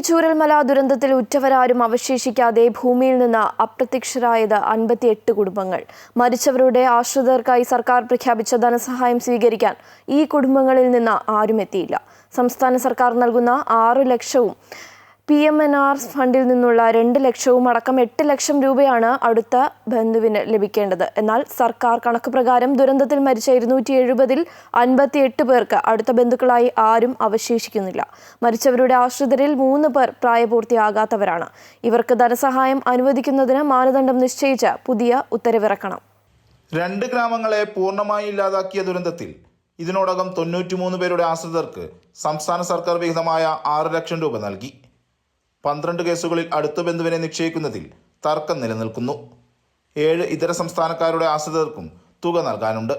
ചൂരൽമല ദുരന്തത്തിൽ ഉറ്റവരാരും അവശേഷിക്കാതെ ഭൂമിയിൽ നിന്ന് അപ്രത്യക്ഷരായത് അൻപത്തിയെട്ട് കുടുംബങ്ങൾ. മരിച്ചവരുടെ ആശ്രിതർക്കായി സർക്കാർ പ്രഖ്യാപിച്ച ധനസഹായം സ്വീകരിക്കാൻ ഈ കുടുംബങ്ങളിൽ നിന്ന് ആരും എത്തിയില്ല സംസ്ഥാന സർക്കാർ നൽകുന്ന ആറ് ലക്ഷവും പി എം എൻ ആർ ഫണ്ടിൽ നിന്നുള്ള രണ്ട് ലക്ഷവും അടക്കം എട്ട് ലക്ഷം രൂപയാണ് അടുത്ത ബന്ധുവിന് ലഭിക്കേണ്ടത്. എന്നാൽ സർക്കാർ കണക്ക് പ്രകാരം ദുരന്തത്തിൽ മരിച്ച ഇരുന്നൂറ്റി എഴുപതിൽ അൻപത്തിയെട്ട് പേർക്ക് അടുത്ത ബന്ധുക്കളായി ആരും അവശേഷിക്കുന്നില്ല. മരിച്ചവരുടെ ആശ്രിതരിൽ മൂന്ന് പേർ പ്രായപൂർത്തിയാകാത്തവരാണ്. ഇവർക്ക് ധനസഹായം അനുവദിക്കുന്നതിന് മാനദണ്ഡം നിശ്ചയിച്ച് പുതിയ ഉത്തരവിറക്കണം. രണ്ട് ഗ്രാമങ്ങളെ പൂർണമായി ഇല്ലാതാക്കിയ ദുരന്തത്തിൽ ഇതിനോടകം തൊണ്ണൂറ്റിമൂന്ന് പേരുടെ ആശ്രിതർക്ക് സംസ്ഥാന സർക്കാർ വിഹിതമായ ആറ് ലക്ഷം രൂപ നൽകി. പന്ത്രണ്ട് കേസുകളിൽ അടുത്ത ബന്ധുവിനെ നിശ്ചയിക്കുന്നതിൽ തർക്കം നിലനിൽക്കുന്നു. ഏഴ് ഇതര സംസ്ഥാനക്കാരുടെ ആശ്രിതർക്കും തുക നൽകാനുണ്ട്.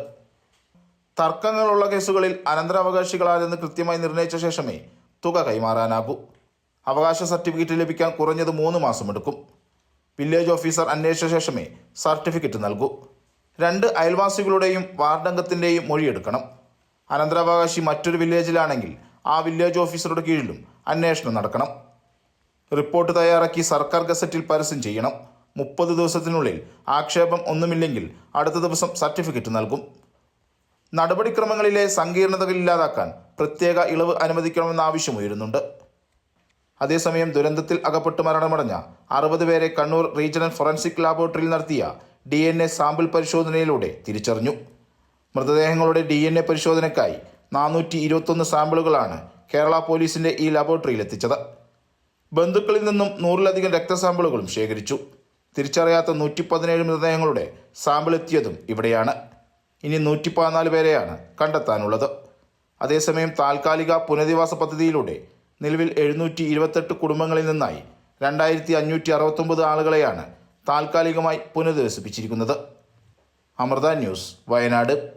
തർക്കങ്ങളുള്ള കേസുകളിൽ അനന്തരാവകാശികളാരെന്ന് കൃത്യമായി നിർണയിച്ച ശേഷമേ തുക കൈമാറാനാകൂ. അവകാശ സർട്ടിഫിക്കറ്റ് ലഭിക്കാൻ കുറഞ്ഞത് മൂന്ന് മാസമെടുക്കും. വില്ലേജ് ഓഫീസർ അന്വേഷിച്ച ശേഷമേ സർട്ടിഫിക്കറ്റ് നൽകൂ. രണ്ട് അയൽവാസികളുടെയും വാർഡംഗത്തിന്റെയും മൊഴിയെടുക്കണം. അനന്തരാവകാശി മറ്റൊരു വില്ലേജിലാണെങ്കിൽ ആ വില്ലേജ് ഓഫീസറുടെ കീഴിലും അന്വേഷണം നടക്കണം. റിപ്പോർട്ട് തയ്യാറാക്കി സർക്കാർ ഗസറ്റിൽ പരസ്യം ചെയ്യണം. മുപ്പത് ദിവസത്തിനുള്ളിൽ ആക്ഷേപം ഒന്നുമില്ലെങ്കിൽ അടുത്ത ദിവസം സർട്ടിഫിക്കറ്റ് നൽകും. നടപടിക്രമങ്ങളിലെ സങ്കീർണതകൾ ഇല്ലാതാക്കാൻ പ്രത്യേക ഇളവ് അനുവദിക്കണമെന്ന ആവശ്യമുയരുന്നുണ്ട് അതേസമയം ദുരന്തത്തിൽ അകപ്പെട്ട് മരണമടഞ്ഞ അറുപത് പേരെ കണ്ണൂർ റീജിയണൽ ഫോറൻസിക് ലാബോറട്ടറിയിൽ നടത്തിയ ഡി എൻ എ സാമ്പിൾ പരിശോധനയിലൂടെ തിരിച്ചറിഞ്ഞു. മൃതദേഹങ്ങളുടെ ഡി എൻ എ പരിശോധനയ്ക്കായി നാനൂറ്റി ഇരുപത്തൊന്ന് സാമ്പിളുകളാണ് കേരള പോലീസിന്റെ ഈ ലബോറട്ടറിയിൽ എത്തിച്ചത്. ബന്ധുക്കളിൽ നിന്നും നൂറിലധികം രക്തസാമ്പിളുകളും ശേഖരിച്ചു. തിരിച്ചറിയാത്ത നൂറ്റി പതിനേഴ് മൃതദേഹങ്ങളുടെ സാമ്പിൾ എത്തിയതും ഇവിടെയാണ്. ഇനി നൂറ്റി പതിനാല് പേരെയാണ് കണ്ടെത്താനുള്ളത്. അതേസമയം താൽക്കാലിക പുനരധിവാസ പദ്ധതിയിലൂടെ നിലവിൽ എഴുന്നൂറ്റി ഇരുപത്തെട്ട് കുടുംബങ്ങളിൽ നിന്നായി രണ്ടായിരത്തി അഞ്ഞൂറ്റി അറുപത്തൊമ്പത് ആളുകളെയാണ് താൽക്കാലികമായി പുനരധിവസിപ്പിച്ചിരിക്കുന്നത്. അമൃത ന്യൂസ് വയനാട്.